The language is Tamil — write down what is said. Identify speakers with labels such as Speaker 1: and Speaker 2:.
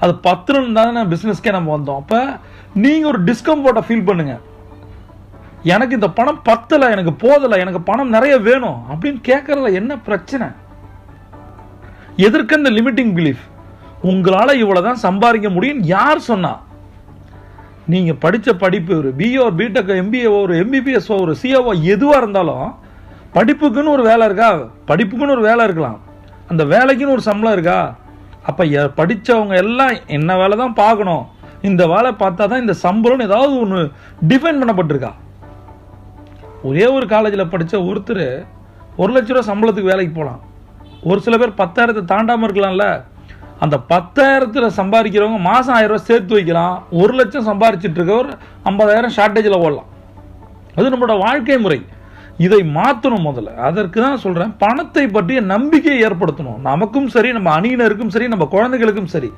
Speaker 1: அது பத்துன்னு தானே பிஸ்னஸ்க்கே நம்ம வந்தோம். அப்போ நீங்கள் ஒரு டிஸ்கம்ஃபர்ட்டை ஃபீல் பண்ணுங்க. எனக்கு இந்த பணம் பத்தலை எனக்கு போதலை எனக்கு பணம் நிறைய வேணும் அப்படின்னு கேட்குறதுல என்ன பிரச்சனை? எதற்கு இந்த லிமிட்டிங் பிலீஃப் உங்களால் இவ்வளோ தான் சம்பாதிக்க முடியும் யார் சொன்னா? நீங்கள் படித்த படிப்பு ஒரு பிஓ ஒரு பிடெக் எம்பிஏஓ ஒரு எம்பிபிஎஸ்ஓ ஒரு சிஓஓ எதுவாக இருந்தாலும் படிப்புக்குன்னு ஒரு வேலை இருக்கா? படிப்புக்குன்னு ஒரு வேலை இருக்கலாம். அந்த வேலைக்குன்னு ஒரு சம்பளம் இருக்கா? அப்போ படித்தவங்க எல்லாம் என்ன வேலை தான் பார்க்கணும். இந்த வேலை பார்த்தா தான் இந்த சம்பளம்னு ஏதாவது ஒன்று டிஃபைன் பண்ணப்பட்டிருக்கா? ஒரே ஒரு காலேஜில் படித்த ஒருத்தர் ஒரு லட்ச ரூபா சம்பளத்துக்கு வேலைக்கு போகலாம் ஒரு சில பேர் பத்தாயிரத்தை தாண்டாமல் இருக்கலாம்ல. அந்த பத்தாயிரத்தில் சம்பாதிக்கிறவங்க மாதம் ஆயிரம் ரூபாய் சேர்த்து வைக்கலாம். ஒரு லட்சம் சம்பாரிச்சிட்டு இருக்கவர் ஐம்பதாயிரம் ஷார்ட்டேஜில் ஓடலாம். அது நம்மளோட வாழ்க்கை முறை. இதை மாற்றணும் முதல்ல. அதற்கு தான் சொல்கிறேன் பணத்தை பற்றிய நம்பிக்கையை ஏற்படுத்தணும். நமக்கும் சரி நம்ம அணியினருக்கும் சரி நம்ம குழந்தைகளுக்கும் சரி.